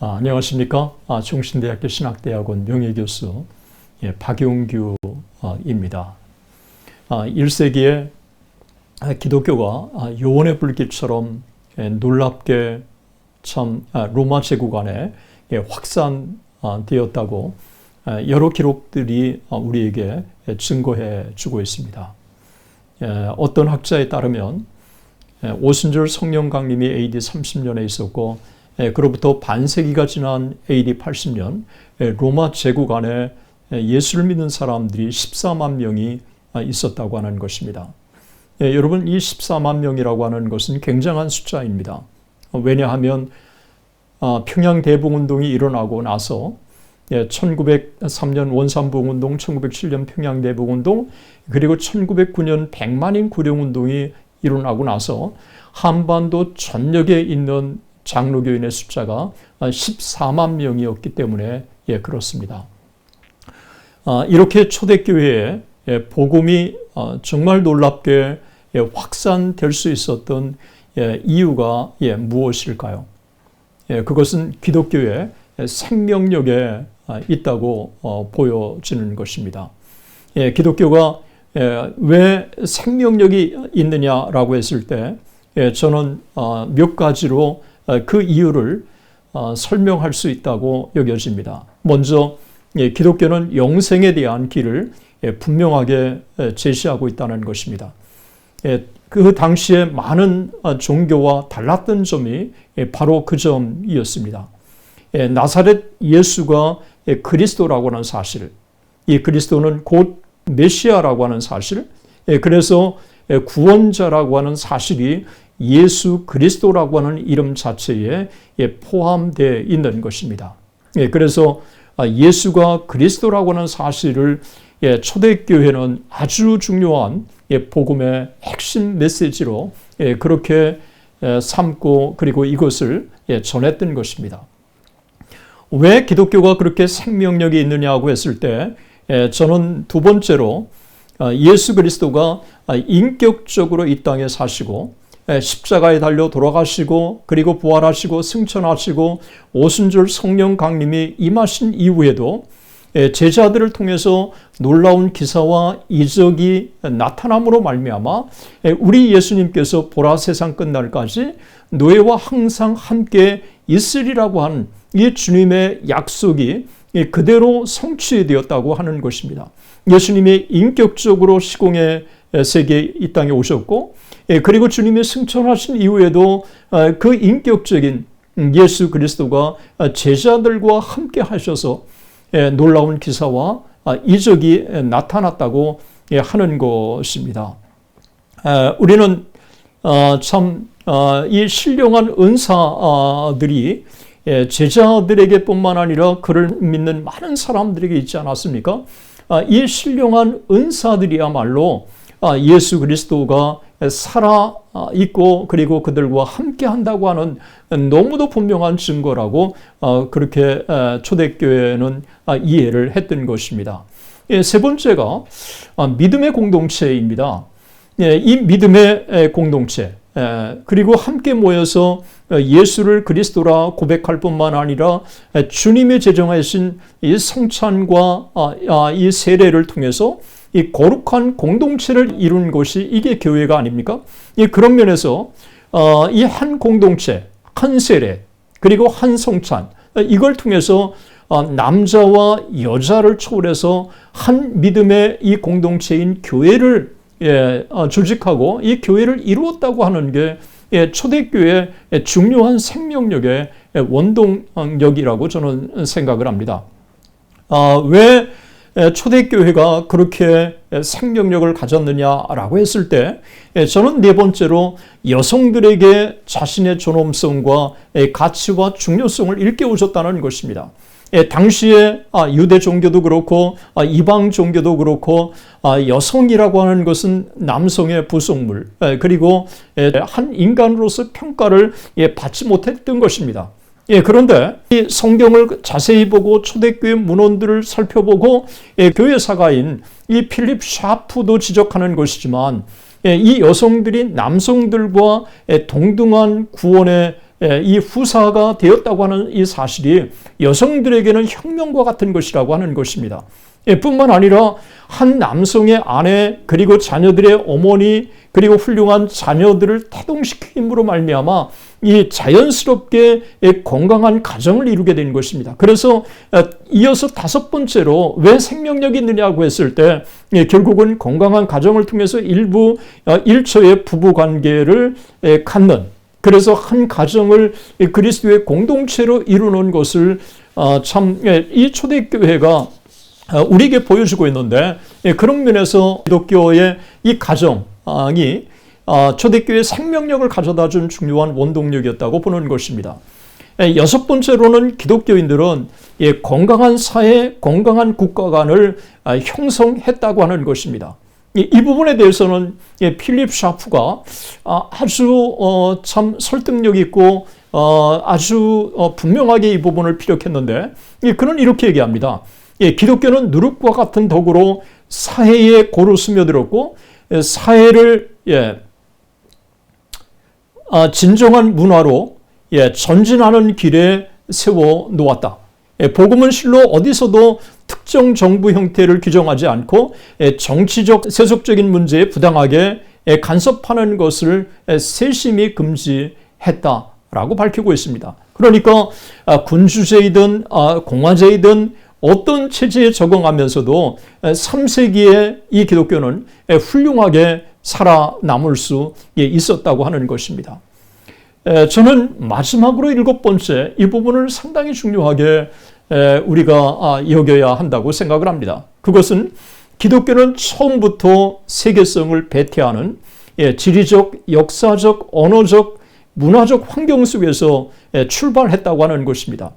아, 안녕하십니까? 아, 중신대학교 신학대학원 명예교수 예, 박용규입니다. 아, 1세기에 기독교가 아, 요원의 불길처럼 예, 놀랍게 참 아, 로마 제국 안에 예, 확산되었다고 아, 여러 기록들이 아, 우리에게 증거해 주고 있습니다. 예, 어떤 학자에 따르면 예, 오순절 성령 강림이 AD 30년에 있었고 예, 그로부터 반세기가 지난 AD 80년 예, 로마 제국 안에 예, 예수를 믿는 사람들이 14만 명이 있었다고 하는 것입니다. 여러분 이 14만 명이라고 하는 것은 굉장한 숫자입니다. 왜냐하면 아, 평양 대북운동이 일어나고 나서 1903년 원산부운동, 1907년 평양 대북운동, 그리고 1909년 백만인 구령운동이 일어나고 나서 한반도 전역에 있는 장로교인의 숫자가 14만 명이었기 때문에 예, 그렇습니다. 아, 이렇게 초대교회에 예, 복음이 어, 정말 놀랍게 예, 확산될 수 있었던 예, 이유가 무엇일까요? 그것은 기독교의 생명력에 아, 있다고 어, 보여지는 것입니다. 기독교가 왜 생명력이 있느냐라고 했을 때 저는 어, 몇 가지로 어, 그 이유를 어, 설명할 수 있다고 여겨집니다. 먼저 예, 기독교는 영생에 대한 길을 예, 분명하게 제시하고 있다는 것입니다. 예, 그 당시에 많은 종교와 달랐던 점이 바로 그 점이었습니다. 나사렛 예수가 그리스도라고 하는 사실, 이 그리스도는 곧 메시아라고 하는 사실, 그래서 구원자라고 하는 사실이 예수 그리스도라고 하는 이름 자체에 예, 포함되어 있는 것입니다. 예, 그래서 아, 예수가 그리스도라고 하는 사실을 예, 초대교회는 아주 중요한 복음의 핵심 메시지로 그렇게 삼고 그리고 이것을 전했던 것입니다. 왜 기독교가 그렇게 생명력이 있느냐고 했을 때 저는 두 번째로 아, 예수 그리스도가 아, 인격적으로 이 땅에 사시고 십자가에 달려 돌아가시고 그리고 부활하시고 승천하시고 오순절 성령 강림이 임하신 이후에도 제자들을 통해서 놀라운 기사와 이적이 나타남으로 말미암아 우리 예수님께서 보라 세상 끝날까지 노예와 항상 함께 있으리라고 하는 이 주님의 약속이 그대로 성취되었다고 하는 것입니다. 예수님이 인격적으로 시공의 세계 이 땅에 오셨고 예, 그리고 주님이 승천하신 이후에도 아, 그 인격적인 예수 그리스도가 제자들과 함께 하셔서 예, 놀라운 기사와 아, 이적이 나타났다고 예, 하는 것입니다. 아, 우리는 참 이 신령한 은사들이 제자들에게뿐만 아니라 그를 믿는 많은 사람들에게 있지 않았습니까? 이 신령한 은사들이야말로 예수 그리스도가 살아 있고 그리고 그들과 함께 한다고 하는 너무도 분명한 증거라고 어, 그렇게 초대교회는 아, 이해를 했던 것입니다. 예, 세 번째가 아, 믿음의 공동체입니다. 예, 이 믿음의 공동체 그리고 함께 모여서 예수를 그리스도라 고백할 뿐만 아니라 주님의 제정하신 이 성찬과 아, 이 세례를 통해서 이 거룩한 공동체를 이룬 것이 이게 교회가 아닙니까? 이 그런 면에서 어, 이 한 공동체, 한 세례, 그리고 한 성찬 이걸 통해서 어, 남자와 여자를 초월해서 한 믿음의 이 공동체인 교회를 예, 어, 조직하고 이 교회를 이루었다고 하는 게 예, 초대교회의 중요한 생명력의 원동력이라고 저는 생각을 합니다. 아, 왜 초대교회가 그렇게 생명력을 가졌느냐라고 했을 때 저는 네 번째로 여성들에게 자신의 존엄성과 가치와 중요성을 일깨우셨다는 것입니다. 당시에 아, 유대 종교도 그렇고 아, 이방 종교도 그렇고 아, 여성이라고 하는 것은 남성의 부속물 그리고 한 인간으로서 평가를 받지 못했던 것입니다. 예, 그런데 이 성경을 자세히 보고 초대교회 문헌들을 살펴보고 예, 교회 사가인 이 필립 샤프도 지적하는 것이지만 예, 이 여성들이 남성들과 예, 동등한 구원의 예, 이 후사가 되었다고 하는 이 사실이 여성들에게는 혁명과 같은 것이라고 하는 것입니다. 예, 뿐만 아니라 한 남성의 아내 그리고 자녀들의 어머니 그리고 훌륭한 자녀들을 태동시킴으로 말미암아 이 자연스럽게 건강한 가정을 이루게 된 것입니다. 그래서 어, 이어서 다섯 번째로 왜 생명력이 있느냐고 했을 때 예, 결국은 건강한 가정을 통해서 일부 어, 일초의 부부 관계를 갖는 그래서 한 가정을 그리스도의 공동체로 이루는 것을 어, 참이 예, 초대교회가 우리에게 보여주고 있는데 예, 그런 면에서 기독교의 이 가정이 아, 초대교회 생명력을 가져다 준 중요한 원동력이었다고 보는 것입니다. 예, 여섯 번째로는 기독교인들은 예, 건강한 사회, 건강한 국가관을 아, 형성했다고 하는 것입니다. 이 부분에 대해서는 예, 필립 샤프가 아, 아주 어, 참 설득력 있고 어, 아주 어, 분명하게 이 부분을 피력했는데 그는 이렇게 얘기합니다. 기독교는 누룩과 같은 덕으로 사회에 고루 스며들었고 사회를 아, 진정한 문화로 예, 전진하는 길에 세워 놓았다. 예, 복음은 실로 어디서도 특정 정부 형태를 규정하지 않고 예, 정치적 세속적인 문제에 부당하게 간섭하는 것을 세심히 금지했다라고 밝히고 있습니다. 그러니까 아, 군주제이든 아, 공화제이든 어떤 체제에 적응하면서도 3세기에 이 기독교는 훌륭하게 살아남을 수 있었다고 하는 것입니다. 저는 마지막으로 일곱 번째 이 부분을 상당히 중요하게 우리가 아, 여겨야 한다고 생각을 합니다. 그것은 기독교는 처음부터 세계성을 배태하는 예, 지리적, 역사적, 언어적, 문화적 환경 속에서 출발했다고 하는 것입니다.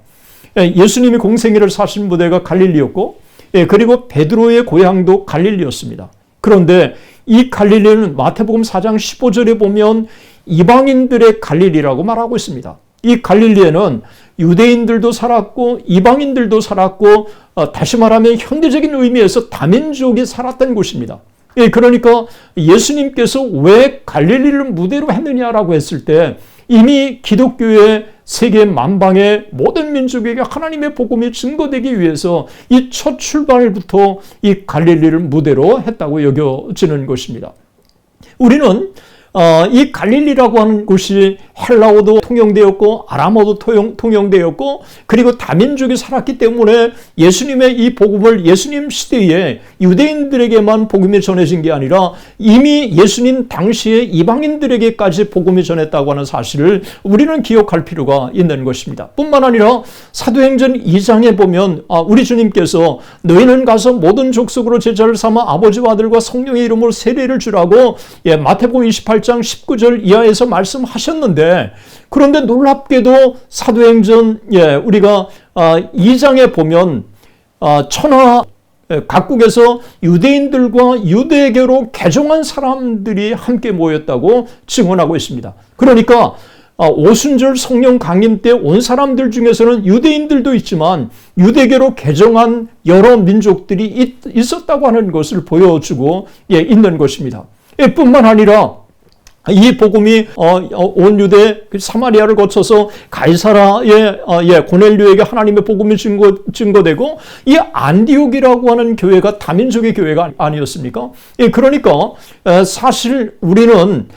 예수님이 공생애를 사신 무대가 갈릴리였고, 예, 그리고 베드로의 고향도 갈릴리였습니다. 그런데 이 갈릴리는 마태복음 4장 15절에 보면 이방인들의 갈릴리라고 말하고 있습니다. 이 갈릴리에는 유대인들도 살았고 이방인들도 살았고 어, 다시 말하면 현대적인 의미에서 다민족이 살았던 곳입니다. 예, 그러니까 예수님께서 왜 갈릴리를 무대로 했느냐라고 했을 때 이미 기독교의 세계 만방의 모든 민족에게 하나님의 복음이 증거되기 위해서 이 첫 출발부터 이 갈릴리를 무대로 했다고 여겨지는 것입니다. 우리는 어, 이 갈릴리라고 하는 곳이 헬라어도 통용되었고 아람어도 통용, 통용 되었고 그리고 다민족이 살았기 때문에 예수님의 이 복음을 예수님 시대에 유대인들에게만 복음이 전해진 게 아니라 이미 예수님 당시에 이방인들에게까지 복음이 전했다고 하는 사실을 우리는 기억할 필요가 있는 것입니다. 뿐만 아니라 사도행전 2장에 보면 아, 우리 주님께서 너희는 가서 모든 족속으로 제자를 삼아 아버지와 아들과 성령의 이름으로 세례를 주라고 예, 마태복음 28 8장 19절 이하에서 말씀하셨는데 그런데 놀랍게도 사도행전 예, 우리가 2장에 아, 보면 아, 천하 예, 각국에서 유대인들과 유대교로 개종한 사람들이 함께 모였다고 증언하고 있습니다. 그러니까 아, 오순절 성령 강림 때 온 사람들 중에서는 유대인들도 있지만 유대교로 개종한 여러 민족들이 있 었다고 하는 것을 보여주고 예, 있는 것입니다. 뿐만 아니라 이 복음이 어, 어, 온 유대 그 사마리아를 거쳐서 가이사라의 어, 예, 고넬류에게 하나님의 복음이 증거, 증거되고 이 안디옥이라고 하는 교회가 다민족의 교회가 아니었습니까? 예, 그러니까 사실 우리는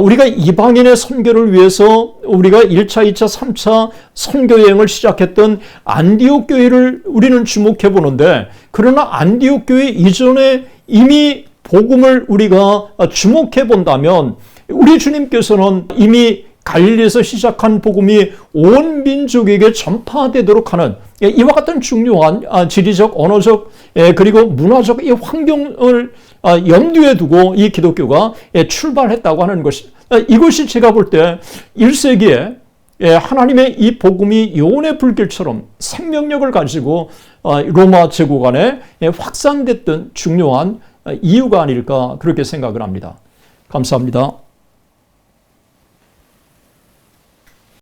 우리가 이방인의 선교를 위해서 우리가 1차, 2차, 3차 선교 여행을 시작했던 안디옥 교회를 우리는 주목해 보는데 그러나 안디옥 교회 이전에 이미 복음을 우리가 주목해 본다면 우리 주님께서는 이미 갈릴리에서 시작한 복음이 온 민족에게 전파되도록 하는 예, 이와 같은 중요한 아, 지리적, 언어적, 예, 그리고 문화적 이 환경을 아, 염두에 두고 이 기독교가 예, 출발했다고 하는 것이 아, 이것이 제가 볼 때 1세기에 하나님의 이 복음이 요원의 불길처럼 생명력을 가지고 로마 제국 안에 확산됐던 중요한 이유가 아닐까 그렇게 생각을 합니다. 감사합니다.